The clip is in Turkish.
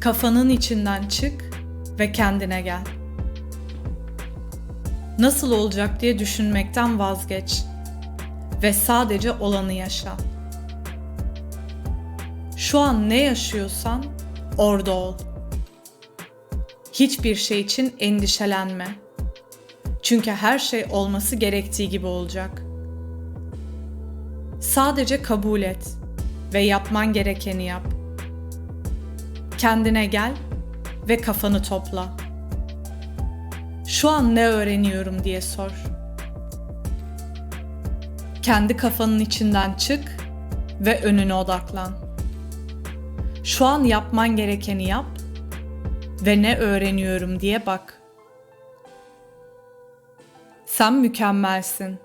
Kafanın içinden çık ve kendine gel. Nasıl olacak diye düşünmekten vazgeç ve sadece olanı yaşa. Şu an ne yaşıyorsan orada ol. Hiçbir şey için endişelenme. Çünkü her şey olması gerektiği gibi olacak. Sadece kabul et ve yapman gerekeni yap. Kendine gel ve kafanı topla. Şu an ne öğreniyorum diye sor. Kendi kafanın içinden çık ve önüne odaklan. Şu an yapman gerekeni yap ve ne öğreniyorum diye bak. Sen mükemmelsin